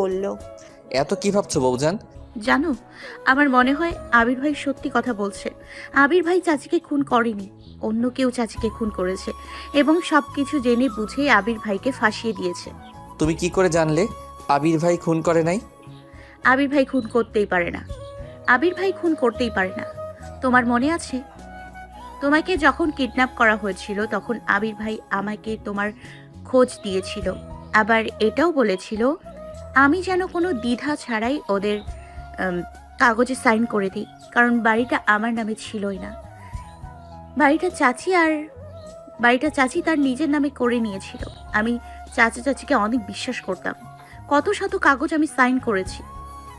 বলল। এত কি ভাবছ বৌজান জানো আমার মনে হয় আবির ভাই সত্যি কথা বলছে। আবির ভাই চাচিকে খুন করেনি অন্য কেউ চাচিকে খুন করেছে এবং সব কিছু জেনে বুঝেই আবির ভাইকে ফাঁসিয়ে দিয়েছে। তুমি কি করে জানলে আবির ভাই খুন করে নাই? আবির ভাই খুন করতেই পারে না। আবির ভাই খুন করতেই পারে না। তোমার মনে আছে? তোমাকে যখন কিডন্যাপ করা হয়েছিল তখন আবির ভাই আমাকে তোমার খোঁজ দিয়েছিল। আবার এটাও বলেছিল আমি যেন কোনো দ্বিধা ছাড়াই ওদের কাগজে সাইন করে দিই, কারণ বাড়িটা আমার নামে ছিলই না। বাড়িটা চাচি আর, বাড়িটা চাচি তার নিজের নামে করে নিয়েছিল। আমি চাচা চাচিকে অনেক বিশ্বাস করতাম। কত শত কাগজ আমি সাইন করেছি।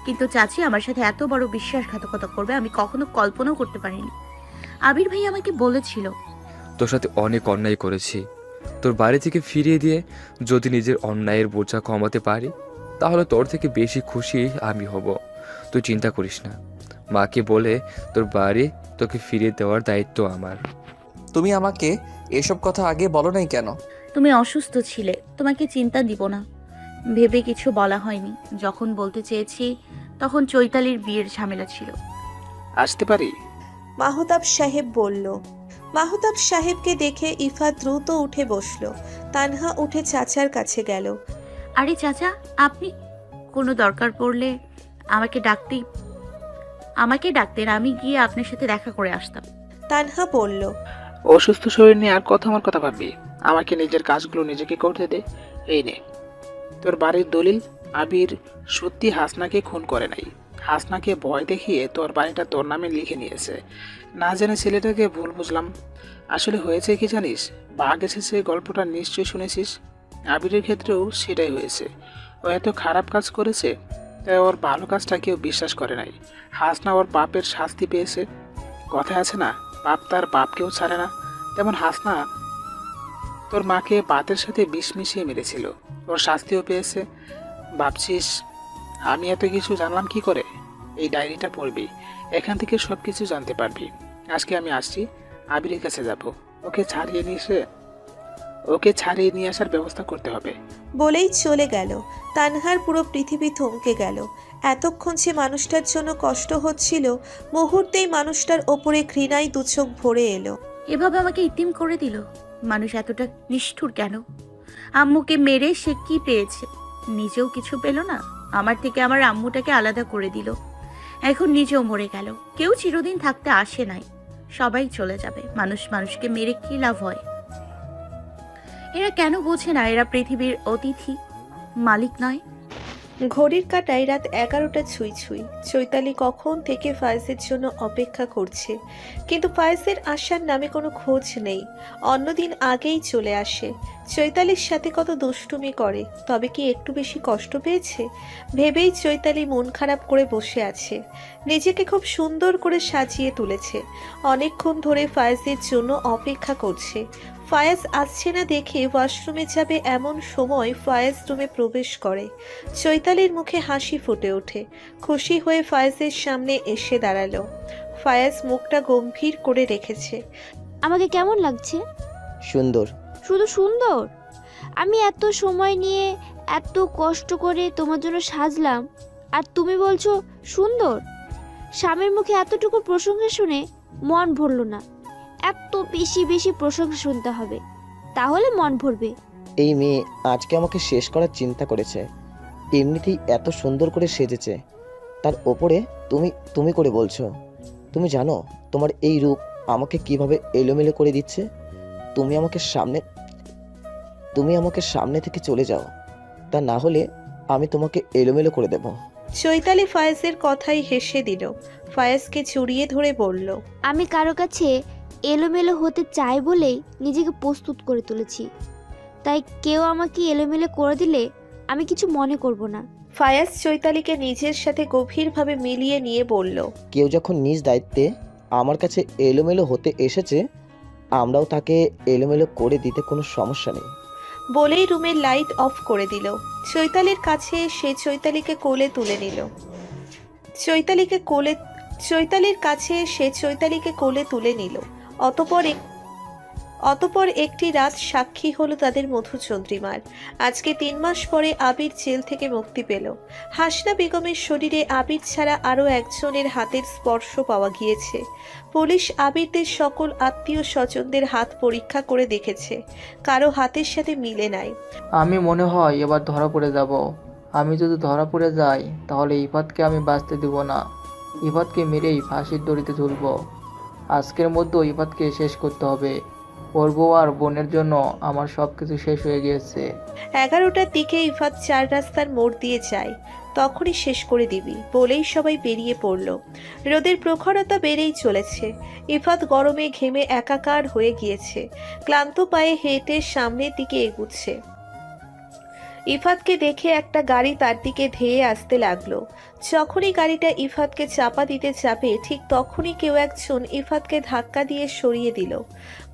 কিন্তু চাচি আমার সাথে এত বড় বিশ্বাসঘাতকতা করবে, আমি কখনো কল্পনাও করতে পারিনি। আবির ভাই আমাকে বলেছিল, তোর সাথে অনেক অন্যায় করেছি। তোর বাড়ি থেকে ফিরিয়ে দিয়ে যদি নিজের অন্যায়ের বোঝা কমাতে পারি তাহলে তোর থেকে বেশি খুশি আমি হব। তুই চিন্তা করিস না। মাকে বলে তোর বাড়ি তোকে ফিরিয়ে দেওয়ার দায়িত্ব আমার। তুমি আমাকে এসব কথা আগে বলো নাই কেন? তুমি অসুস্থ ছিলে তোমাকে চিন্তা দিব না। ভেবে কিছু বলা হয়নি। যখন বলতে চেয়েছি তখন চৈতালির বিয়ের ঝামেলা ছিল। আসতে পারি? মাহতাব সাহেব বলল। মাহতাব সাহেবকে দেখে ইফা দ্রুত উঠে বসল। তানহা উঠে চাচার কাছে গেল। আরে চাচা আপনি কোনো দরকার পড়লে আমাকে ডাকতেই আমাকে ডাকতেন আমি গিয়ে আপনার সাথে দেখা করে আসতাম। তানহা বলল অসুস্থ শরীর নিয়ে আর কথা আমার কথা ভাববি। আমাকে নিজের কাজগুলো নিজেকে করতে দে। এই নে তোর বাড়ির দলিল আবির সত্যি হাসনাকে খুন করে নাই। হাসনাকে ভয় দেখিয়ে তোর বাড়িটা তোর নামে লিখে নিয়েছে। না জেনে ছেলেটাকে ভুল বুঝলাম। আসলে হয়েছে কি জানিস? বাঘ এসেছে গল্পটা নিশ্চয়ই শুনেছিস? আবিরের ক্ষেত্রেও সেটাই হয়েছে। ও এত খারাপ কাজ করেছে, তাই ওর ভালো কাজটা কেউ বিশ্বাস করে নাই। হাসনা ওর পাপের শাস্তি পেয়েছে। কথা আছে না, বাপ তার বাপকেও ছাড়ে না। তেমন হাসনা তোর মাকে বাতের সাথে বিষ মিশিয়ে মেরেছিল। ওর শাস্তিও পেয়েছে। ভাবছিস, আমি এত কিছু জানলাম কি করে? এই ডায়েরিটা পড়বি, এখান থেকে সব কিছু জানতে পারবি। আজকে আমি আসছি, আবিরের কাছে যাব। ওকে ছাড়িয়ে নিয়ে এসে ওকে ছাড়িয়ে নিয়ে আসার ব্যবস্থা করতে হবে। বলেই চলে গেল। তানহার পুরো পৃথিবী থমকে গেল। এতক্ষণ সে মানুষটার জন্য কষ্ট হচ্ছিল মুহূর্তেই মানুষটার ওপরে ঘৃণায় দুচোখ ভরে এলো। এভাবে আমাকে ইতিম করে দিল? মানুষ এতটা নিষ্ঠুর কেন? আম্মুকে মেরে সে কি পেয়েছে? নিজেও কিছু পেল না? আমার থেকে আমার আম্মুটাকে আলাদা করে দিল। এখন নিজেও মরে গেল। কেউ চিরদিন থাকতে আসে নাই। সবাই চলে যাবে। মানুষ মানুষকে মেরে কি লাভ হয়? এরা কেন বোঝে না এরা পৃথিবীর অতিথি? মালিক নয়। ঘড়ির কাটায় রাত এগারোটা ছুঁই ছুঁই। চৈতালি কখন থেকে ফায়েজের জন্য অপেক্ষা করছে? কিন্তু ফায়েজের আসার নামে কোনো খোঁজ নেই। অন্যদিন আগেই চলে আসে। চৈতালির সাথে কত দুষ্টুমি করে, তবে কি একটু বেশি কষ্ট পেয়েছে? ভেবেই চৈতালি মন খারাপ করে বসে আছে। নিজেকে খুব সুন্দর করে সাজিয়ে তুলেছে। অনেকক্ষণ ধরে ফায়েজের জন্য অপেক্ষা করছে। ফায়েজ আসছে না দেখে ওয়াশরুমে যাবে এমন সময় ফায়েজ রুমে প্রবেশ করে। চৈতালির মুখে হাসি ফুটে ওঠে। খুশি হয়ে ফায়েজের সামনে এসে দাঁড়াল। ফায়েজ মুখটা গম্ভীর করে রেখেছে। আমাকে কেমন লাগছে? সুন্দর। শুধু সুন্দর? আমি এত সময় নিয়ে এত কষ্ট করে তোমার জন্য সাজলাম আর তুমি বলছো সুন্দর? স্বামীর মুখে এতটুকু প্রশংসা শুনে মন ভরল না। এত বেশি বেশি প্রশংসা শুনতে হবে। তাহলে মন ভরবে। এই মেয়ে আজকে আমাকে শেষ করার চিন্তা করেছে। এমনিতেই এত সুন্দর করে সেজেছে। তার ওপরে তুমি তুমি করে বলছো। তুমি জানো তোমার এই রূপ আমাকে কীভাবে এলোমেলো করে দিচ্ছে? তুমি আমাকে সামনে তুমি আমাকে সামনে থেকে চলে যাও। তা না হলে আমি তোমাকে এলোমেলো করে দেব। চৈতালি ফায়েজের কথাই হেসে দিল। ফায়েজকে জড়িয়ে ধরে বলল আমি কারও কাছে এলোমেলো হতে চাই বলেই নিজেকে প্রস্তুত করে তুলেছি। তাই কেউ আমাকে এলোমেলো করে দিলে আমি কিছু মনে করব না। ফায়াজ চৈতালিকে নিজের সাথে গভীরভাবে মিলিয়ে নিয়ে বলল কেউ যখন নিজ দায়িত্বে আমার কাছে এলোমেলো হতে এসেছে আমরাও তাকে এলোমেলো করে দিতে কোনো সমস্যা নেই। বলেই রুমের লাইট অফ করে দিল। চৈতালির কাছে সে চৈতালিকে কোলে তুলে নিল। চৈতালিকে কোলে চৈতালির কাছে সে চৈতালিকে কোলে তুলে নিল। অতপর অতপর একটি রাত সাক্ষী হলো তাদের মধুচন্দ্রিমার আজকে তিন মাস পরে আবির জেল থেকে মুক্তি পেল। হাসনা বেগমের শরীরে আবির ছাড়া আরও একজনের হাতের স্পর্শ পাওয়া গিয়েছে। পুলিশ আবিরদের সকল আত্মীয় স্বজনদের হাত পরীক্ষা করে দেখেছে। কারও হাতের সাথে মিলে নাই। আমি মনে হয় এবার ধরা পড়ে যাব। আমি যদি ধরা পড়ে যাই, তাহলে ইফাতকে আমি বাঁচতে দেব না। ইফাতকে মেরেই ফাঁসির দড়িতে ঝুলব। আজকের মধ্যে ইফাতকে শেষ করতে হবে। ওর আর বোনের জন্য আমার সব কিছু শেষ হয়ে গিয়েছে। এগারোটার দিকে ইফাত চার রাস্তার মোড় দিয়ে যায়। তখনই শেষ করে দিবি, বলেই সবাই বেরিয়ে পড়ল। রোদের প্রখরতা বেড়েই চলেছে। ইফাত গরমে ঘেমে একাকার হয়ে গিয়েছে। ক্লান্ত পায়ে হেঁটে সামনের দিকে এগুচ্ছে। ইফাতকে দেখে একটা গাড়ি তার দিকে ধেয়ে আসতে লাগল। যখনই গাড়িটা ইফাতকে চাপা দিতে যাবে ঠিক তখনই কেউ একজন ইফাতকে ধাক্কা দিয়ে সরিয়ে দিল।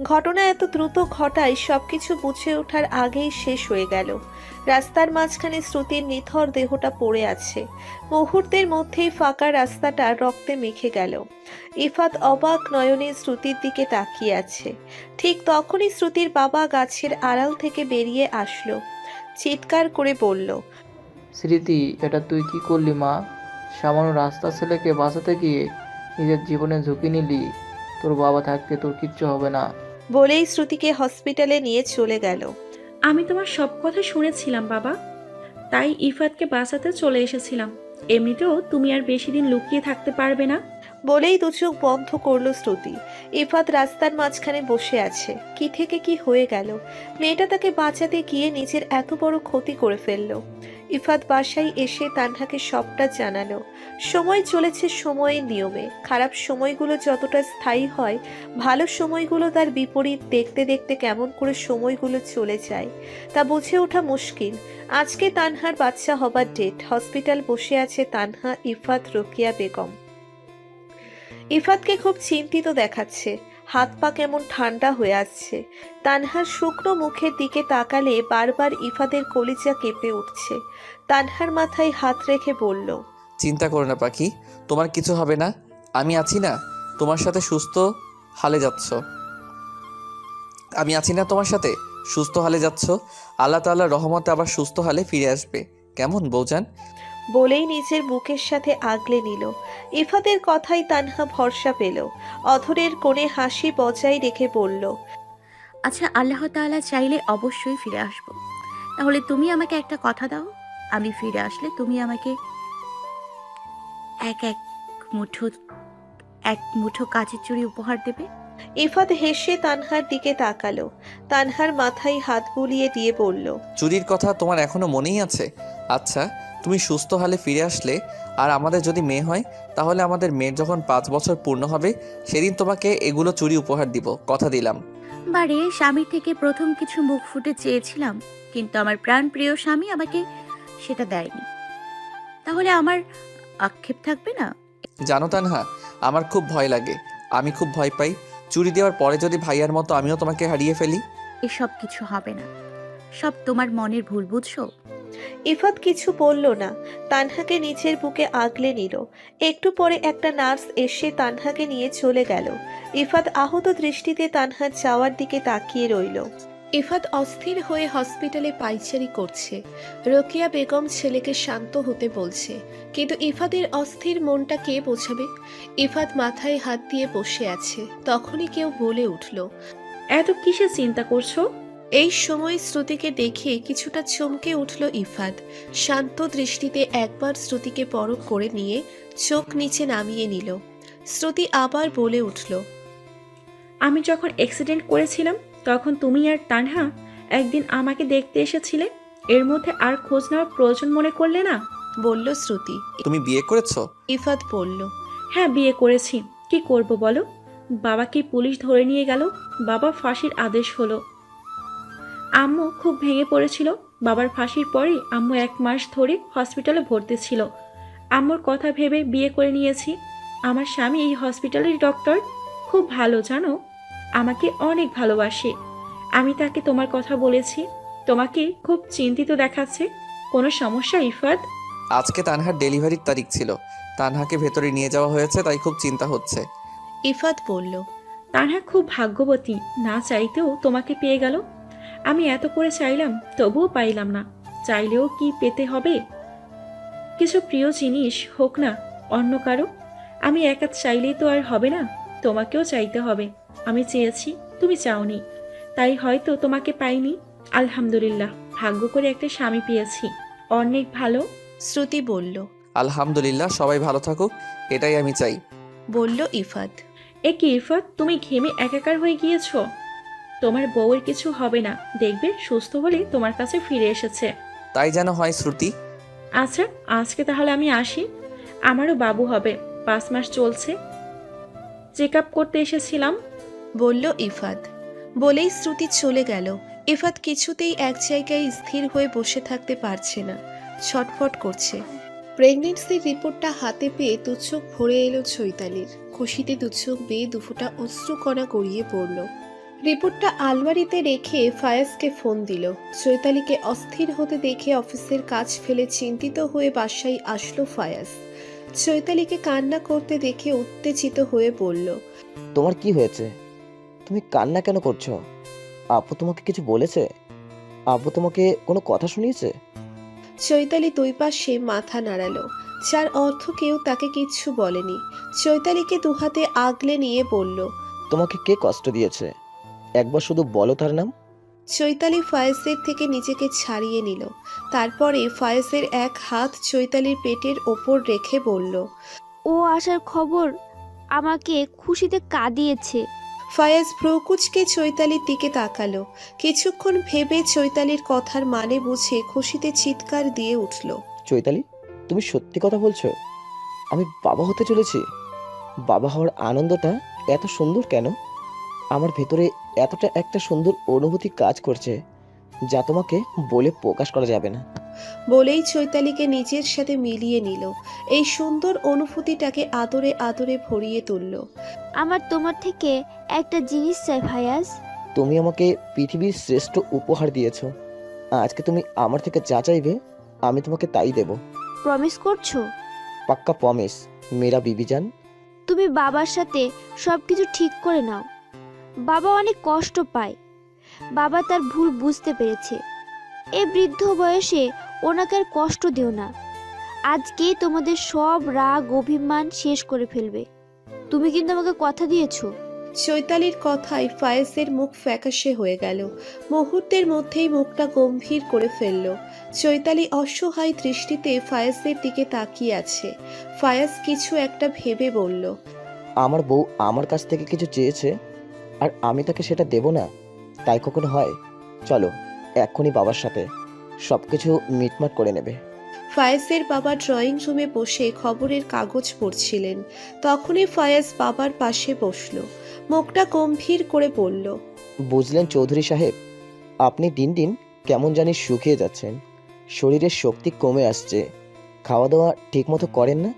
ঘটনা এত দ্রুত ঘটায় সবকিছু বুঝে ওঠার আগেই শেষ হয়ে গেল। রাস্তার মাঝখানে শ্রুতির নিথর দেহটা পড়ে আছে। মুহূর্তের মধ্যেই ফাঁকা রাস্তাটা রক্তে মেখে গেল। ইফাত অবাক নয়নে শ্রুতির দিকে তাকিয়ে আছে। ঠিক তখনই শ্রুতির বাবা গাছের আড়াল থেকে বেরিয়ে আসলো। চিৎকার করে বলল স্মৃতি এটা তুই কি করলি মা? সামান্য রাস্তা ছেলেকে বাঁচাতে গিয়ে নিজের জীবনে ঝুঁকি নিলি। তোর বাবা থাকতে তোর কিচ্ছু হবে না। বলেই শ্রুতিকে হসপিটালে নিয়ে চলে গেল। আমি তোমার সব কথা শুনেছিলাম বাবা। তাই ইফাতকে বাঁচাতে চলে এসেছিলাম। এমনিতেও তুমি আর বেশি দিন লুকিয়ে থাকতে পারবে না। বলেই দু চোখ বন্ধ করল শ্রুতি। ইফাত রাস্তার মাঝখানে বসে আছে। কি থেকে কি হয়ে গেল? মেয়েটা তাকে বাঁচাতে গিয়ে নিজের এত বড় ক্ষতি করে ফেলল। ইফাত বাসায় এসে তানহাকে সবটা জানালো। সময় চলেছে সময়ের নিয়মে। খারাপ সময়গুলো যতটা স্থায়ী হয়, ভালো সময়গুলো তার বিপরীত দেখতে দেখতে কেমন করে সময়গুলো চলে যায়, তা বুঝে ওঠা মুশকিল। আজকে তানহার বাচ্চা হবার ডেট হসপিটাল বসে আছে তানহা ইফাত রোকিয়া বেগম। ইফাতকে খুব চিন্তিত দেখাচ্ছে। হাত পা কেমন ঠান্ডা হয়ে আসছে তানহার শুকনো মুখের দিকে তাকালে বারবার ইফাতের কলিজা কেঁপে উঠছে। তানহার মাথায় হাত রেখে বলল, চিন্তা করো না পাখি, তোমার কিছু হবে না। আমি আছি না, তোমার সাথে সুস্থ হালে যাচ্ছ। আমি আছি না তোমার সাথে, সুস্থ হালে যাচ্ছ। আল্লাহ তাল্লাহ রহমতে আবার সুস্থ হালে ফিরে আসবে। কেমন বৌজান বলেই নিজের বুকের সাথে আগলে নিল। ইফাতের কথাই তানহা ভরসা পেল। অধরের কোণে হাসি বজায় রেখে বলল আচ্ছা আল্লাহ তাআলা চাইলে অবশ্যই ফিরে আসব। তাহলে তুমি আমাকে একটা কথা দাও। আমি ফিরে আসলে তুমি আমাকে এক এক মুঠো এক মুঠো কাচের চুড়ি উপহার দেবে? ইফাত হেসে তানহার দিকে তাকালো। তানহার মাথায় হাত বুলিয়ে দিয়ে বলল চুরির কথা তোমার এখনও মনেই আছে? আচ্ছা তুমি সুস্থ হালে ফিরে আসলে আর আমাদের যদি মেয়ে হয় তাহলে আমাদের মেয়ের যখন পাঁচ বছর পূর্ণ হবে সেদিন তোমাকে এগুলো চুরি উপহার দিব কথা দিলাম। বারে স্বামীর থেকে প্রথম কিছু মুখ ফুটে চেয়েছিলাম কিন্তু আমার প্রাণ প্রিয় স্বামী আমাকে সেটা দেয়নি। তাহলে আমার আক্ষেপ থাকবে না? জানো তানহা আমার খুব ভয় লাগে। আমি খুব ভয় পাই। চুরি দেওয়ার পরে যদি ভাইয়ার মতো আমিও তোমাকে হারিয়ে ফেলি? এসব কিছু হবে না। সব তোমার মনের ভুল বুঝছ? ইফাত কিছু বলল না। তানহাকে নিচের বুকে আগলে নিল। একটু পরে একটা নার্স এসে তানহাকে নিয়ে চলে গেল। ইফাত আহত দৃষ্টিতে তানহার যাওয়ার দিকে তাকিয়ে রইল। ইফাত অস্থির হয়ে হসপিটালে পাইচারি করছে। রোকিয়া বেগম ছেলেকে শান্ত হতে বলছে। কিন্তু ইফাতের অস্থির মনটা কে বোঝাবে? ইফাত মাথায় হাত দিয়ে বসে আছে। তখনই কেউ বলে উঠল এত কিসে চিন্তা করছ? এই সময় শ্রুতিকে দেখে কিছুটা চমকে উঠল ইফাত। শান্ত দৃষ্টিতে একবার শ্রুতিকে পরখ করে নিয়ে চোখ নিচে নামিয়ে নিল। শ্রুতি আবার বলে উঠল আমি যখন অ্যাক্সিডেন্ট করেছিলাম তখন তুমি আর তানহা একদিন আমাকে দেখতে এসেছিলে। এর মধ্যে আর খোঁজ নেওয়ার প্রয়োজন মনে করলে না? বলল শ্রুতি। তুমি বিয়ে করেছ? ইফাত বলল হ্যাঁ বিয়ে করেছি। কি করব বলো? বাবাকে পুলিশ ধরে নিয়ে গেল। বাবা ফাঁসির আদেশ হলো। আম্মু খুব ভেঙে পড়েছিল। বাবার ফাঁসির পরেই আম্মু এক মাস ধরে হসপিটালে ভর্তি ছিল। আম্মুর কথা ভেবে বিয়ে করে নিয়েছি। আমার স্বামী এই হসপিটালের ডক্টর খুব ভালো জানো? আমাকে অনেক ভালোবাসে। আমি তাকে তোমার কথা বলেছি। তোমাকে খুব চিন্তিত দেখাচ্ছে। কোনো সমস্যা ইফাত আজকে তানহার ডেলিভারির তারিখ ছিল। তানহাকে ভেতরে নিয়ে যাওয়া হয়েছে তাই খুব চিন্তা হচ্ছে। ইফাত বলল তানহা খুব ভাগ্যবতী। না চাইতেও তোমাকে পেয়ে গেল। আমি এত করে চাইলাম তবুও পাইলাম না। চাইলেও কি পেতে হবে? কিছু প্রিয় জিনিস হোক না অন্য কারও। আমি একা চাইলেই তো আর হবে না তোমাকেও চাইতে হবে। আমি চেয়েছি তুমি চাওনি। তাই হয়তো তোমাকে পাইনি। আলহামদুলিল্লাহ ভাগ্য করে একটা স্বামী পেয়েছি। অনেক ভালো। শ্রুতি বলল আলহামদুলিল্লাহ সবাই ভালো থাকুক এটাই আমি চাই। বলল ইফাত। এ কি ইরফাত তুমি ঘেমে একাকার হয়ে গিয়েছো? তোমার বউয়ের কিছু হবে না। দেখবে সুস্থ হলে তোমার কাছে ফিরে এসেছে। তাই যেন হয় শ্রুতি। আচ্ছা আজকে তাহলে আমি আসি। আমারও বাবু হবে। পাঁচ মাস চলছে। চেক আপ করতে এসেছিলাম। বলল ইফাত। বলেই শ্রুতি চলে গেল। ইফাত কিছুতেই এক জায়গায় স্থির হয়ে বসে থাকতে পারছে না। ছটফট করছে। প্রেগনেন্সির রিপোর্টটা হাতে পেয়ে দুচোখ ভরে এলো চৈতালির। খুশিতে দুচোখ বেয়ে দুফোটা অশ্রুকণা গড়িয়ে পড়ল। রিপোর্টটা আলমারিতে রেখে ফায়াজকে ফোন দিল। চৈতালিকে অস্থির হতে দেখে অফিসের কাজ ফেলে চিন্তিত হয়ে বাসায় আসলো ফায়াজ। চৈতালিকে কান্না করতে দেখে উত্তেজিত হয়ে বলল তোমার কি হয়েছে? তুমি কান্না কেন করছ? আপু তোমাকে কিছু বলেছে? আপু তোমাকে কোনো কথা শুনিয়েছে? চৈতালি দুই পাশে মাথা নাড়ালো যার অর্থ কেউ তাকে কিচ্ছু বলেনি। চৈতালিকে দুহাতে আগলে নিয়ে বলল তোমাকে কে কষ্ট দিয়েছে? একবার শুধু বলো তার নাম? চৈতালি ফায়েজের থেকে নিজেকে ছাড়িয়ে নিল। তারপরে ফায়েজের এক হাত চৈতালির পেটের ওপর রেখে বলল ও আসার খবর আমাকে খুশিতে কাঁদিয়েছে। ফায়েজ ভ্রকুচকে চৈতালির দিকে তাকালো। কিছুক্ষণ ভেবে চৈতালির কথার মানে বুঝে খুশিতে চিৎকার দিয়ে উঠল চৈতালি তুমি সত্যি কথা বলছো? আমি বাবা হতে চলেছি। বাবা হওয়ার আনন্দটা এত সুন্দর কেন? আমার ভেতরে এতটা একটা সুন্দর অনুভূতি কাজ করছে যা তোমাকে বলে প্রকাশ করা যাবে না। বলেই চৈতালিকে নিজের সাথে মিলিয়ে নিল। এই সুন্দর অনুভূতিটাকে আদরে আদরে ভরিয়ে তুলল। আমার তোমার থেকে একটা জিনিস চাই ভায়াস তুমি আমাকে পৃথিবীর শ্রেষ্ঠ উপহার দিয়েছ। আজকে তুমি আমার থেকে যা চাইবে আমি তোমাকে তাই দেব। প্রমিস করছ? পাক্কা প্রমিস মেরা বিবিজান তুমি বাবার সাথে সব কিছু ঠিক করে নাও। বাবা অনেক কষ্ট পায়। বাবা তার ভুল বুঝতে পেরেছে। এ বৃদ্ধ বয়সে ওনাকে আর কষ্ট দিও না। আজকেই তোমাদের সব রাগ অভিমান শেষ করে ফেলবে। তুমি কিন্তু আমাকে কথা দিয়েছ। চৈতালির কথায় ফায়েজের মুখ ফ্যাকাশে হয়ে গেল। মুহূর্তের মধ্যেই মুখটা গম্ভীর করে ফেলল। চৈতালি অসহায় দৃষ্টিতে ফায়েজের দিকে তাকিয়ে আছে। ফায়াজ কিছু একটা ভেবে বলল আমার বউ আমার কাছ থেকে কিছু চেয়েছে? আর আমি তাকে সেটা দেব না। তাই কখনো হয়? চলো এক্ষুনি বাবার সাথে। সব কিছু মিটমাট করে নেবে। ফায়েজের বাবা ড্রয়িং রুমে বসে খবরের কাগজ পড়ছিলেন। তখনই ফায়াজ বাবার পাশে বসল। মুখটা গম্ভীর করে বলল বুঝলেন চৌধুরী সাহেব আপনি দিন দিন কেমন জানি শুকিয়ে যাচ্ছেন। শরীরের শক্তি কমে আসছে। খাওয়া দাওয়া ঠিকমতো করেন না?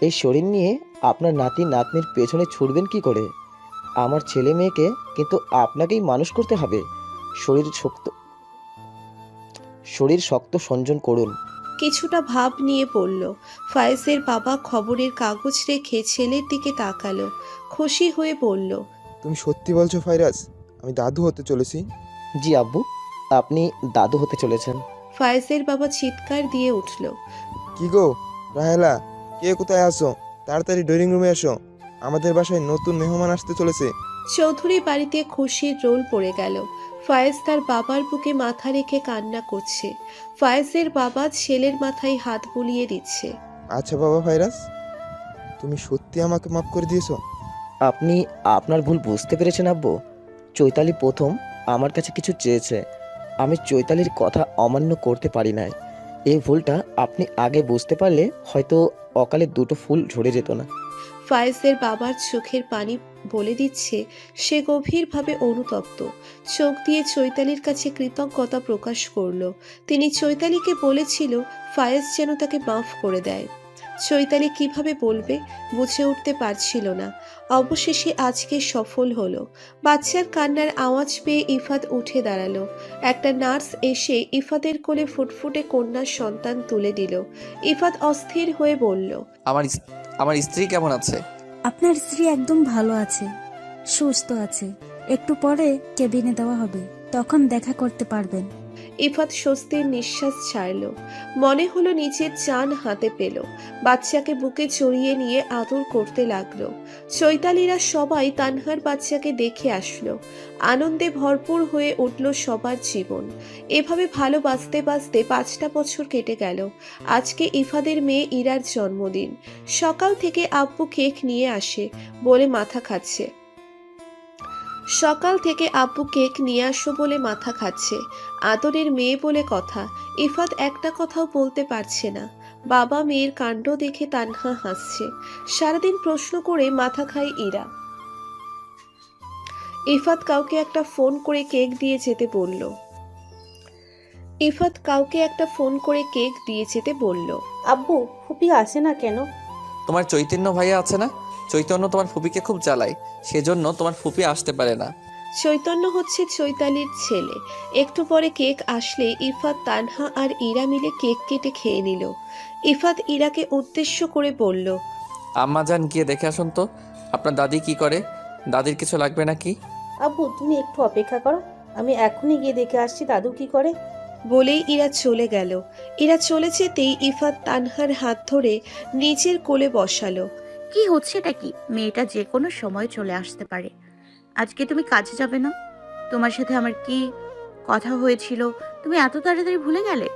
এই শরীর নিয়ে আপনার নাতি নাতনির পেছনে ছুটবেন কি করে? আমার ছেলে মেয়েকে কিন্তু আপনাকেই মানুষ করতে হবে। শরীর শক্ত শরীর শক্ত সঞ্জন করুন। কিছুটা ভাব নিয়ে পড়ল ফায়েজের বাবা খবরের কাগজ রেখে ছেলের দিকে তাকালো। খুশি হয়ে বলল তুমি সত্যি বলছো ফাইরাজ আমি দাদু হতে চলেছি। জি আব্বু আপনি দাদু হতে চলেছেন। ফায়েজের বাবা চিৎকার দিয়ে উঠল কি গো রাহেলা কে কোথায় আসো তাড়াতাড়ি ড্রয়িং রুমে এসো। আমাদের বাসায় নতুন মেহমান আসতে চলেছে। চৌধুরী বাড়িতে খুশির রোল পড়ে গেল। ফায়েজ তার বাবার বুকে মাথা রেখে কান্না করছে। ফায়েজের বাবা ছেলের মাথায় হাত বুলিয়ে দিচ্ছে। আচ্ছা বাবা ফাইরাজ তুমি সত্যি আমাকে মাফ করে দিয়েছ? আপনি আপনার ভুল বুঝতে পেরেছেন আব্বু। চৈতালি প্রথম আমার কাছে কিছু চেয়েছে। আমি চৈতালির কথা অমান্য করতে পারি নাই। এই ভুলটা আপনি আগে বুঝতে পারলে হয়তো অকালে দুটো ফুল ঝরে যেত না। ফায়েজের বাবার চোখের পানি বলে দিচ্ছে, সে গভীরভাবে অনুতপ্ত। চোখ দিয়ে চৈতালির কাছে কৃতজ্ঞতা প্রকাশ করল। তিনি চৈতালিকে বলেছিল, ফায়েজ যেন তাকে মাফ করে দেয়। চৈতালি কীভাবে বলবে, বুঝে উঠতে পারছিল না। অবশেষে আজকে সফল হলো। বাচ্চার কান্নার আওয়াজ পেয়ে ইফাত উঠে দাঁড়াল। একটা নার্স এসে ইফাতের কোলে ফুটফুটে কন্যার সন্তান তুলে দিল। ইফাত অস্থির হয়ে বলল, আমার আমার স্ত্রী কেমন আছে? আপনার স্ত্রী একদম ভালো আছে, সুস্থ আছে। একটু পরে কেবিনে দেওয়া হবে, তখন দেখা করতে পারবেন। ইফাত স্বস্তির নিঃশ্বাস ছাড়ল। মনে হলো নিজের চান হাতে পেল। বাচ্চাকে বুকে চড়িয়ে নিয়ে আদর করতে লাগল। চৈতালিরা সবাই তানহার বাচ্চাকে দেখে আসলো। আনন্দে ভরপুর হয়ে উঠল সবার জীবন। এভাবে ভালো বাঁচতে বাঁচতে পাঁচটা বছর কেটে গেল। আজকে ইফাদের মেয়ে ইরার জন্মদিন। সকাল থেকে আব্বু কেক নিয়ে আসে বলে মাথা খাচ্ছে। সকাল থেকে আব্বু কেক নিয়ে আসো বলে মাথা খাচ্ছে। আদরের মেয়ে বলে কথা। ইফাত একটা কথাও বলতে পারছে না। বাবা মেয়ের কাণ্ড দেখে তানহা হাসছে। সারাদিন প্রশ্ন করে মাথা খায় ইরা। ইফাত কাউকে একটা ফোন করে কেক দিয়ে যেতে বলল। ইফাত কাউকে একটা ফোন করে কেক দিয়ে যেতে বলল। আব্বু ফুপি আসে না কেন? তোমার চৈতন্য ভাইয়া আছে না? চৈতন্য তোমার ফুপিকে খুব জ্বালায়। সেজন্য তোমার ফুপি আসতে পারে না। চৈতন্য হচ্ছে চৈতালির ছেলে। একটু পরে কেক আসলে ইফাত তানহা আর ইরা মিলে কেক কেটে খেয়ে নিল। ইফাত ইরাকে উদ্দেশ্য করে বলল আম্মা যান গিয়ে দেখে আসুন তো আপনার দাদি কি করে? দাদির কিছু লাগবে নাকি? আব্বু তুমি একটু অপেক্ষা করো আমি এখনই গিয়ে দেখে আসছি দাদু কি করে। বলেই ইরা চলে গেল। ইরা চলে যেতেই ইফাত তানহার হাত ধরে নিচের কোলে বসালো। কি হচ্ছে এটা কি? মেয়েটা যে কোনো সময় চলে আসতে পারে। আজকে তুমি কাজে যাবে না? তোমার সাথে আমার কি কথা হয়েছিল? তুমি এত তাড়াতাড়ি ভুলে গেলে?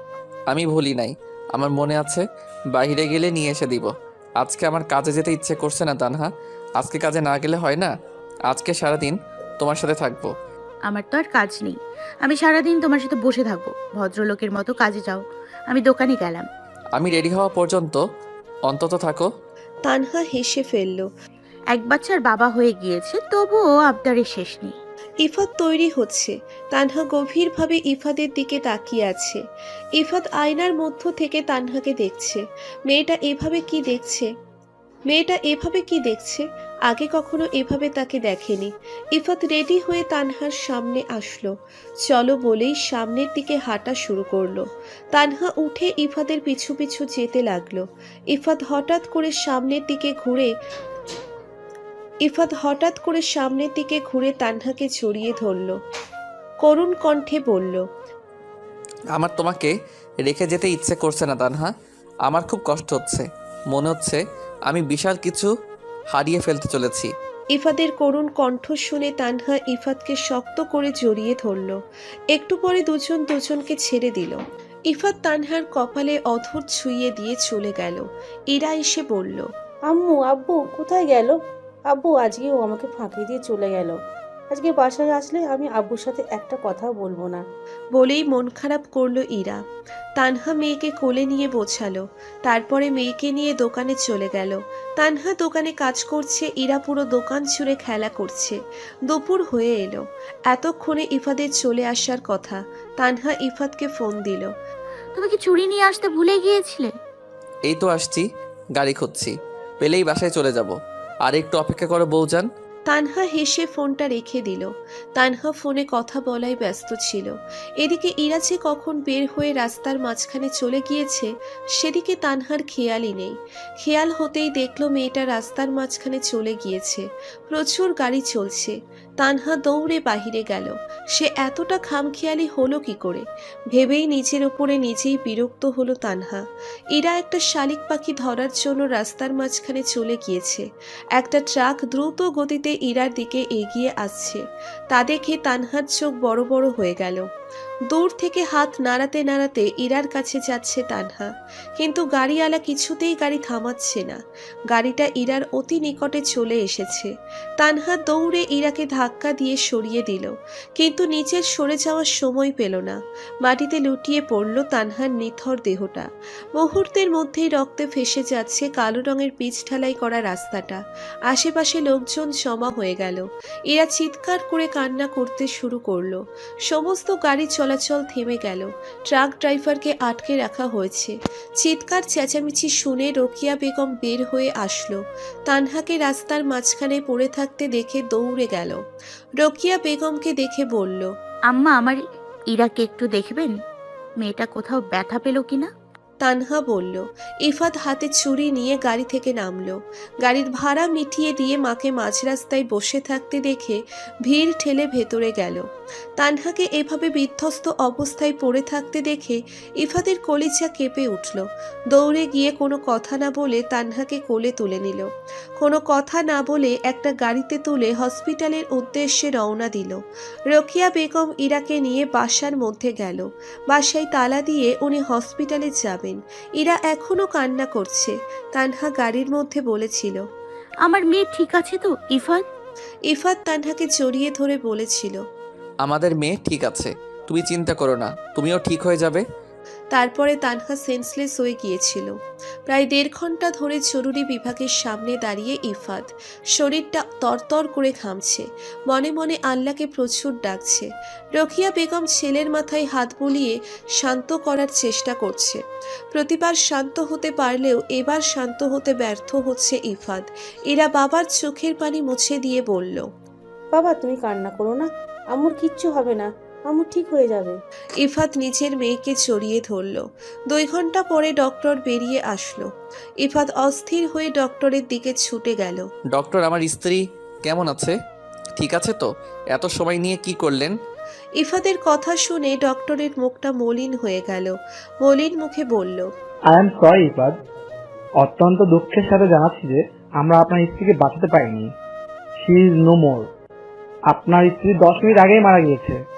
আমি ভুলি নাই। আমার মনে আছে বাইরে গেলে নিয়ে এসে দিব। আজকে আমার কাজে যেতে ইচ্ছে করছে না তানহা। আজকে কাজে না গেলে হয় না? আজকে সারাদিন তোমার সাথে থাকব। আমার তো আর কাজ নেই। আমি সারাদিন তোমার সাথে বসে থাকব। ভদ্রলোকের মতো কাজে যাও। আমি দোকানে গেলাম। আমি রেডি হওয়া পর্যন্ত অন্তত থাকো। তানহা হেসে ফেলল এক বাচ্চার বাবা হয়ে গিয়েছে তবুও আবদারে শেষ নেই। ইফাত তৈরি হচ্ছে। তানহা গভীরভাবে ইফাদের দিকে তাকিয়ে আছে। ইফাত আয়নার মধ্য থেকে তানহাকে দেখছে। মেয়েটা এভাবে কি দেখছে? মেয়েটা এভাবে কি দেখছে? আগে কখনো এভাবে তাকে দেখেনি। ইফাত রেডি হয়ে তানহার সামনে আসলো। চলো বলেই সামনের দিকে হাঁটা শুরু করল। তানহা উঠে ইফাদের পিছু পিছু যেতে লাগল। ইফাত হঠাৎ করে সামনের দিকে ঘুরে ইফাত হঠাৎ করে সামনের দিকে ঘুরে তানহাকে জড়িয়ে ধরল। করুণ কণ্ঠে বলল, আমার তোমাকে রেখে যেতে ইচ্ছে করছে না তানহা। আমার খুব কষ্ট হচ্ছে। মনে হচ্ছে আমি বিশাল কিছু হারিয়ে ফেলতে চলেছি। ইফাদের করুণ কণ্ঠ শুনে তানহা ইফাতকে শক্ত করে জড়িয়ে ধরল। একটু পরে দুজন দুজনকে ছেড়ে দিল। ইফাত তানহার কপালে অধর ছুঁয়ে দিয়ে চলে গেল। ইরা এসে বলল আম্মু আব্বু কোথায় গেল? আব্বু আজকেও আমাকে ফাঁকি দিয়ে চলে গেল। আজকে বাসায় আসলে আমি আব্বুর সাথে একটা কথাও বলব না। বলেই মন খারাপ করল ইরা। তানহা মেয়েকে কোলে নিয়ে বোঝালো। তারপরে মেয়েকে নিয়ে দোকানে চলে গেল। তানহা দোকানে কাজ করছে ইরা পুরো দোকান জুড়ে খেলা করছে। দুপুর হয়ে এলো। এতক্ষণে ইফাদের চলে আসার কথা। তানহা ইফাতকে ফোন দিল। তুমি কি চুরি নিয়ে আসতে ভুলে গিয়েছিলে? এই তো আসছি গাড়ি খুঁজছি। পেলেই বাসায় চলে যাব। আর একটু অপেক্ষা করো বউজান। তানহা হেসে ফোনটা রেখে দিল। তানহা ফোনে কথা বলায় ব্যস্ত ছিল। এদিকে ইরা যে কখন বের হয়ে রাস্তার মাঝখানে চলে গিয়েছে, সেদিকে তানহার খেয়ালই নেই। খেয়াল হতেই দেখল মেয়েটা রাস্তার মাঝখানে চলে গিয়েছে। প্রচুর গাড়ি চলছে। তানহা দৌড়ে বাহিরে গেল। সে এতটা খামখেয়ালি হলো কি করে? ভেবেই নিজের ওপরে নিজেই বিরক্ত হলো তানহা। ইরা একটা শালিক পাখি ধরার জন্য রাস্তার মাঝখানে চলে গিয়েছে। একটা ট্রাক দ্রুত গতিতে ইরার দিকে এগিয়ে আসছে। তা দেখে তানহার চোখ বড় বড় হয়ে গেল। দূর থেকে হাত নাড়াতে নাড়াতে ইরার কাছে যাচ্ছে তানহা। কিন্তু গাড়িওয়ালা কিছুতেই গাড়ি থামাচ্ছে না। গাড়িটা ইরার অতি নিকটে চলে এসেছে। তানহা দৌড়ে ইরাকে ধাক্কা দিয়ে সরিয়ে দিল, কিন্তু নিচের সরে যাওয়ার সময় পেল না। মাটিতে লুটিয়ে পড়ল তানহার নিথর দেহটা। মুহূর্তের মধ্যেই রক্তে ফেসে যাচ্ছে কালো রঙের পিচ ঢালাই করা রাস্তাটা। আশেপাশে লোকজন জমা হয়ে গেল। এরা চিৎকার করে কান্না করতে শুরু করল। সমস্ত গাড়ি চলাচল থেমে গেল। ট্রাক ড্রাইভারকে আটকে রাখা হয়েছে। চিৎকার, চেঁচামেচি শুনে রোকিয়া বেগম বের হয়ে আসলো। তানহাকে রাস্তার মাঝখানে পড়ে থাকতে দেখে দৌড়ে গেল। রোকিয়া বেগমকে দেখে বলল, আম্মা, আমার ইরাকে একটু দেখবেন? মেয়েটা কোথাও ব্যথা পেল কিনা? তানহা বলল, ইফাত হাতে ছুরি নিয়ে গাড়ি থেকে নামল। গাড়ির ভাড়া মিটিয়ে দিয়ে মাকে মাঝ রাস্তায় বসে থাকতে দেখে ভিড় ঠেলে ভেতরে গেল। তানহাকে এভাবে বিধ্বস্ত অবস্থায় পড়ে থাকতে দেখে ইফাতের কলিচা কেঁপে উঠল। দৌড়ে গিয়ে কোনো কথা না বলে তানহাকে কোলে তুলে নিল। কোনো কথা না বলে একটা গাড়িতে তুলে হসপিটালের উদ্দেশ্যে রওনা দিল। রকিয়া বেগম ইরাকে নিয়ে বাসার মধ্যে গেল। বাসায় তালা দিয়ে উনি হসপিটালে যাবেন। ইরা এখনও কান্না করছে। তানহা গাড়ির মধ্যে বলেছিল আমার মেয়ে ঠিক আছে তো ইফাত? ইফাত তানহাকে জড়িয়ে ধরে বলেছিল আমাদের মেয়ে ঠিক আছে তুমি চিন্তা করো না তুমিও ঠিক হয়ে যাবে? তারপরে তানহা সেন্সলেস হয়ে গিয়েছিল। প্রায় দেড় ঘণ্টা ধরে জরুরি বিভাগের সামনে দাঁড়িয়ে ইফাত শরীরটা তরতর করে ঘামছে। মনে মনে আল্লাহকে প্রচুর ডাকছে। রকিয়া বেগম ছেলের মাথায় হাত বুলিয়ে শান্ত করার চেষ্টা করছে। প্রতিবার শান্ত হতে পারলেও এবার শান্ত হতে ব্যর্থ হচ্ছে ইফাত এরা বাবার চোখের পানি মুছে দিয়ে বলল, বাবা, তুমি কান্না করো না। আমার কিচ্ছু হবে না। আম্মু ঠিক হয়ে যাবে। ইফাত নিচের মেয়েকে চড়িয়ে ধরল। দুই ঘণ্টা পরে ডক্টর বেরিয়ে আসলো। ইফাত অস্থির হয়ে ডক্টরের দিকে ছুটে গেল। ডক্টর আমার স্ত্রী কেমন আছে? ঠিক আছে তো? এত সময় নিয়ে কি করলেন? ইফাতের কথা শুনে ডক্টরের মুখটা মলিন হয়ে গেল। মলিন মুখে বলল আই এম সরি ইফাদ অত্যন্ত দুঃখের সাথে জানাচ্ছি যে আমরা আপনার স্ত্রীকে বাঁচাতে পারিনি। শি ইজ নো মোর আপনার স্ত্রী দশ মিনিট আগেই মারা গিয়েছে।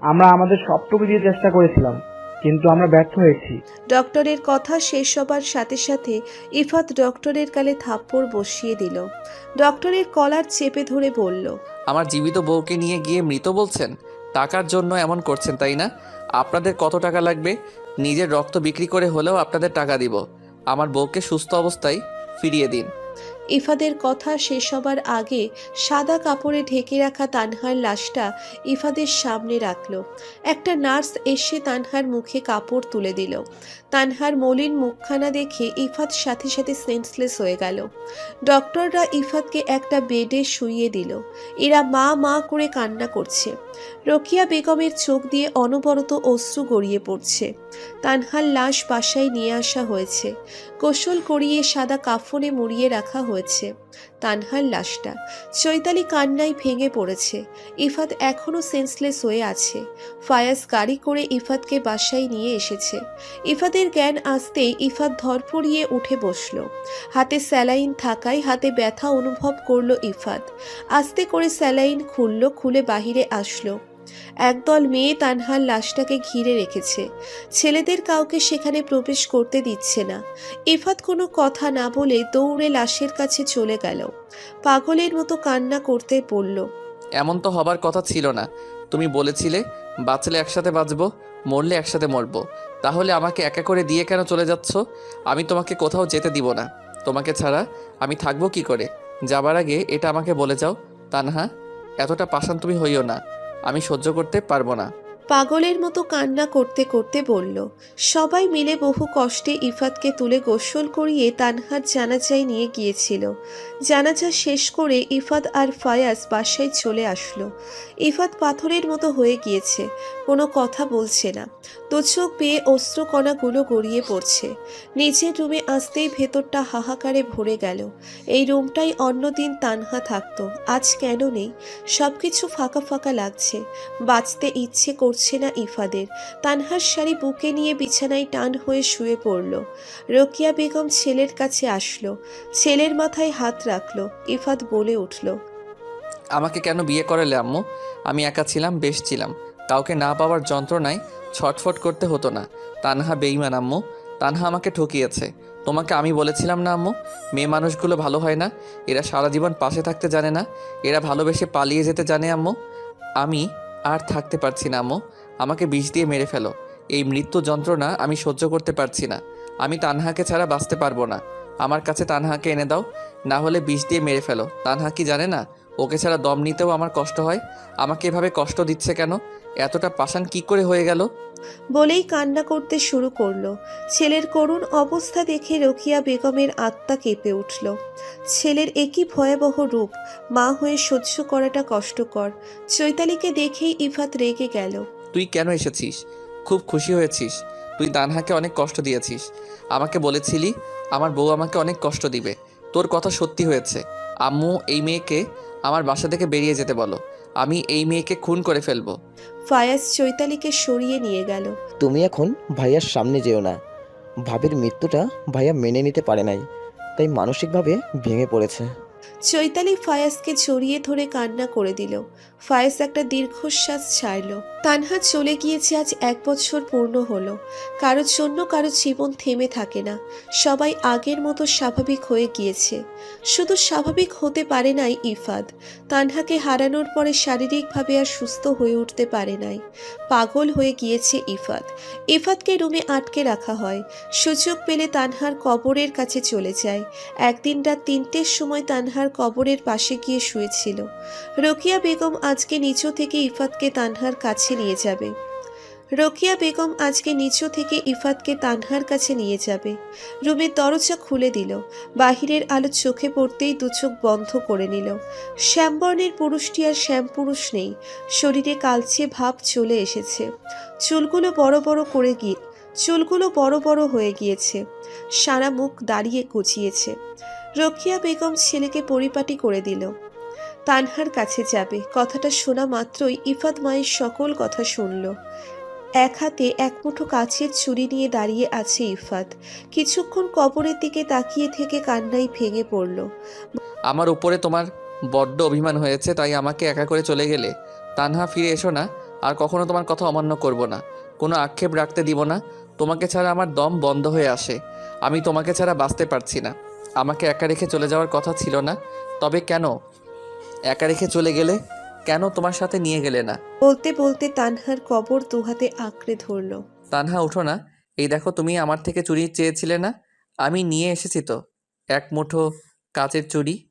আমরা আমাদের সবটুকু দিয়ে চেষ্টা করেছিলাম কিন্তু আমরা ব্যর্থ হয়েছি। ডক্টরের কথা শেষ হবার সাথে সাথে ইফাত ডক্টরের কালে থাপ্পড় বসিয়ে দিল। ডক্টরের কলার চেপে ধরে বলল আমার জীবিত বউকে নিয়ে গিয়ে মৃত বলছেন? টাকার জন্য এমন করছেন তাই না? আপনাদের কত টাকা লাগবে? নিজের রক্ত বিক্রি করে হলেও আপনাদের টাকা দিব। আমার বউকে সুস্থ অবস্থায় ফিরিয়ে দিন। ইফাদের কথা শেষ হবার আগে সাদা কাপড়ে ঢেকে রাখা তানহার লাশটা ইফাদের সামনে রাখল। একটা নার্স এসে তানহার মুখে কাপড় তুলে দিল। তানহার মলিন মুখখানা দেখে ইফাত সাথে সাথে সেন্সলেস হয়ে গেল। ডক্টররা ইফাতকে একটা বেডে শুইয়ে দিল। এরা মা মা করে কান্না করছে। রকিয়া বেগমের চোখ দিয়ে অনবরত অশ্রু গড়িয়ে পড়ছে। তানহার লাশ বাসায় নিয়ে আসা হয়েছে। গোসল করিয়ে সাদা কাফনে মুড়িয়ে রাখা হয়েছে। তানহার লাশটা। চৈতালি কান্নায় ভেঙে পড়েছে। ইফাত এখনও সেন্সলেস হয়ে আছে। ফায়াজ গাড়ি করে ইফাতকে বাসায় নিয়ে এসেছে। ইফাতের জ্ঞান আসতেই ইফাত ধরপড়িয়ে উঠে বসল। হাতে স্যালাইন থাকায় হাতে ব্যথা অনুভব করল ইফাত। আস্তে করে স্যালাইন খুলল, খুলে বাহিরে আসলো। একদল মেয়ে তানহার লাশটাকে ঘিরে রেখেছে। ছেলেদের কাউকে সেখানে প্রবেশ করতে দিচ্ছে না। ইফাত কোনো কথা না বলে দৌড়ে লাশের কাছে চলে গেল। পাগলের মতো কান্না করতে বলল, এমন তো হবার কথা ছিল না। তুমি বলেছিলে, বাঁচলে একসাথে বাঁচবো, মরলে একসাথে মরবো। তাহলে আমাকে একা করে দিয়ে কেন চলে যাচ্ছ? আমি তোমাকে কোথাও যেতে দিব না। তোমাকে ছাড়া আমি থাকব কি করে? যাবার আগে এটা আমাকে বলে যাও। তানহা, এতটা পাষাণ তুমি হইও না। আমি সহ্য করতে পারব না। পাগলের মতো কান্না করতে করতে বলল, সবাই মিলে বহু কষ্টে ইফাতকে তুলে গোসল করিয়ে তানহার জানাজায় নিয়ে গিয়েছিল। জানাজা শেষ করে ইফাত আর ফায়াজ বাসায় চলে আসলো। ইফাত পাথরের মতো হয়ে গিয়েছে, কোনো কথা বলছে না। দু চোখ পেয়ে অস্ত্রকণাগুলো গড়িয়ে পড়ছে। নিচের রুমে আসতেই ভেতরটা হাহাকারে ভরে গেল। এই রুমটাই অন্যদিন তানহা থাকতো, আজ কেন নেই? সব কিছু ফাঁকা ফাঁকা লাগছে, বাঁচতে ইচ্ছে করছে না ইফাদের। তানহার শাড়ি বুকে নিয়ে বিছানায় টান হয়ে শুয়ে পড়ল। রকিয়া বেগম ছেলের কাছে আসলো। ছেলের মাথায় হাত রাখল। ইফাত বলে উঠল, আমাকে কেন বিয়ে করালে আম্মু? আমি একা ছিলাম, বেশ ছিলাম। কাউকে না পাওয়ার যন্ত্রণায় ছটফট করতে হতো না। তানহা বেইমান আম্মু। তানহা আমাকে ঠকিয়েছে। তোমাকে আমি বলেছিলাম না, আম্মু? মেয়ে মানুষগুলো ভালো হয় না। এরা সারা জীবন পাশে থাকতে জানে না। এরা ভালোবেসে পালিয়ে যেতে জানে, আম্মু। আমি আর থাকতে পারছি না মো আমাকে বিষ দিয়ে মেরে ফেলো। এই মৃত্যু যন্ত্রণা আমি সহ্য করতে পারছি না। আমি তানহাকে ছাড়া বাঁচতে পারব না। আমার কাছে তানহাকে এনে দাও, না হলে বিষ দিয়ে মেরে ফেলো। তানহা কি জানে না? ওকে ছাড়া দম নিতেও আমার কষ্ট হয়। আমাকে এভাবে কষ্ট দিচ্ছে কেন? এতটা পাষাণ কি করে হয়ে গেল? বলেই কান্না করতে শুরু করল। ছেলের করুণ অবস্থা দেখে রকিয়া বেগমের আত্মা কেঁপে উঠল। ছেলের একই ভয়াবহ রূপ মা হয়ে সহ্য করাটা কষ্টকর। চৈতালিকে দেখেই ইফাত রেগে গেল। তুই কেন এসেছিস? খুব খুশি হয়েছিস। তুই দানহাকে অনেক কষ্ট দিয়েছিস। আমাকে বলেছিলি আমার বউ আমাকে অনেক কষ্ট দিবে। তোর কথা সত্যি হয়েছে। আম্মু এই মেয়েকে আমার বাসা থেকে বেরিয়ে যেতে বলো। আমি এই মেয়েকে খুন করে ফেলব। ফায়াজ চৈতালিকে সরিয়ে নিয়ে গেল। তুমি এখন ভাইয়ার সামনে যেও না। ভাবির মৃত্যুটা ভাইয়া মেনে নিতে পারে নাই তাই মানসিকভাবে ভেঙে পড়েছে। চৈতালি ফায়াজকে জড়িয়ে ধরে কান্না করে দিল। ফায়াজ একটা দীর্ঘশ্বাস ছাড়ল। তানহা চলে গিয়েছে আজ এক বছর পূর্ণ হলো। কারোর জন্য কারও জীবন থেমে থাকে না। সবাই আগের মতো স্বাভাবিক হয়ে গিয়েছে। শুধু স্বাভাবিক হতে পারে নাই ইফাদ। তানহাকে হারানোর পরে শারীরিকভাবে আর সুস্থ হয়ে উঠতে পারে নাই। পাগল হয়ে গিয়েছে ইফাদ। ইফাদকে রুমে আটকে রাখা হয়। সুযোগ পেলে তানহার কবরের কাছে চলে যায়। একদিন রাত তিনটের সময় তানহার কবরের পাশে গিয়ে শুয়েছিল। রোকিয়া বেগম আজকে নিচু থেকে ইফাতকে তানহার কাছে নিয়ে যাবে। রোকিয়া বেগম আজকে নিচু থেকে ইফাতকে তানহার কাছে নিয়ে যাবে। রুমের দরজা খুলে দিল। বাহিরের আলো চোখে পড়তেই দু চোখ বন্ধ করে নিল। শ্যামবর্ণের পুরুষটি আর শ্যাম পুরুষ নেই। শরীরে কালচে ভাব চলে এসেছে। চুলগুলো বড় বড় করে গিয়ে, চুলগুলো বড় বড় হয়ে গিয়েছে। সারা মুখ দাঁড়িয়ে কুচিয়েছে রকিয়া বেগম ছেলেকে পরিপাটি করে দিল। তানহার কাছে যাবে। কথাটা শোনা মাত্রই ইফাত মায়ের সকল কথা শুনল। এক হাতে এক মুঠো কাছের ছুরি নিয়ে দাঁড়িয়ে আছে ইফাত। কিছুক্ষণ কবরের দিকে তাকিয়ে থেকে কান্নাই ভেঙে পড়ল। আমার উপরে তোমার বড্ড অভিমান হয়েছে, তাই আমাকে একা করে চলে গেলে। তানহা, ফিরে এসো না। আর কখনো তোমার কথা অমান্য করব না। কোনো আক্ষেপ রাখতে দিব না। তোমাকে ছাড়া আমার দম বন্ধ হয়ে আসে। আমি তোমাকে ছাড়া বাঁচতে পারছি না। আমাকে একা রেখে চলে যাওয়ার কথা ছিল না। তবে কেন? একা রেখে চলে গেলে কেন তোমার সাথে নিয়ে গেলে না? বলতে বলতে তানহার কবর দুহাতে আঁকড়ে ধরল। তানহা উঠো না। এই দেখো তুমি আমার থেকে চুরি চেয়েছিলে না? আমি নিয়ে এসেছি তো। এক মুঠো কাচের চুড়ি।